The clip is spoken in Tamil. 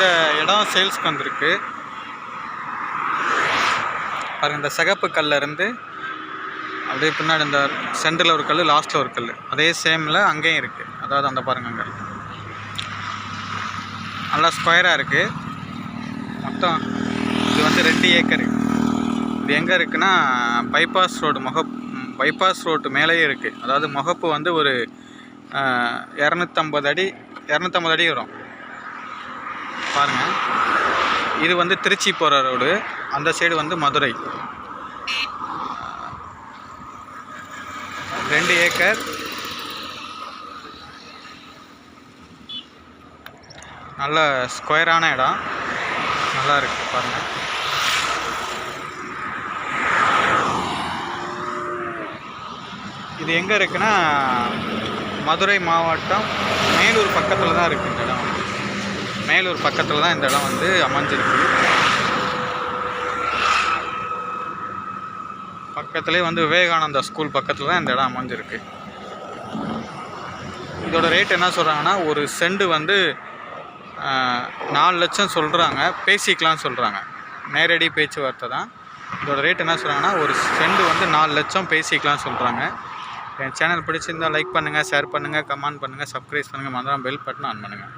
இந்த இடம் சேல்ஸ்க்கு வந்திருக்கு. பாருங்க இந்த சிகப்பு கல்லிருந்து அப்படியே பின்னாடி இந்த சென்டரில் ஒரு கல் லாஸ்ட்டில் ஒரு கல் அதே சேமில் அங்கேயும் இருக்குது அதாவது அந்த பாருங்க அங்கே. நல்லா ஸ்கொயராக இருக்குது மொத்தம் இது வந்து ரெண்டு ஏக்கர். இது எங்கே இருக்குன்னா பைபாஸ் ரோடு முகப் பைபாஸ் ரோட்டு மேலேயே இருக்குது அதாவது முகப்பு வந்து ஒரு இரநூத்தம்பது அடி இரநூத்தம்பது அடி வரும். பாருங்கள் இது வந்து திருச்சி போகிற ரோடு. அந்த சைடு வந்து மதுரை. ரெண்டு ஏக்கர். நல்ல ஸ்கொயரான இடம். நல்லா இருக்குது பாருங்கள் இது எங்கே இருக்குன்னா மதுரை மாவட்டம் மேலூர் பக்கத்தில் தான் இருக்குது இந்த இடம். வந்து மேலூர் பக்கத்தில் தான் இந்த இடம் வந்து அமைஞ்சிருக்கு. பக்கத்துலேயே வந்து விவேகானந்தா ஸ்கூல் பக்கத்தில் தான் இந்த இடம் அமைஞ்சிருக்கு. இதோட ரேட் என்ன சொல்கிறாங்கன்னா ஒரு செண்டு வந்து நாலு லட்சம் சொல்கிறாங்க பேசிக்கலாம்னு சொல்கிறாங்க நேரடி பேச்சுவார்த்தை தான். இதோட ரேட் என்ன சொல்கிறாங்கன்னா ஒரு செண்டு வந்து நாலு லட்சம் பேசிக்கலாம்னு சொல்கிறாங்க என் சேனல் பிடிச்சிருந்தா லைக் பண்ணுங்கள் ஷேர் பண்ணுங்கள் கமெண்ட் பண்ணுங்கள் சப்ஸ்கிரைப் பண்ணுங்கள் மறந்துடாமல் பெல் பட்டன் ஆன் பண்ணுங்கள்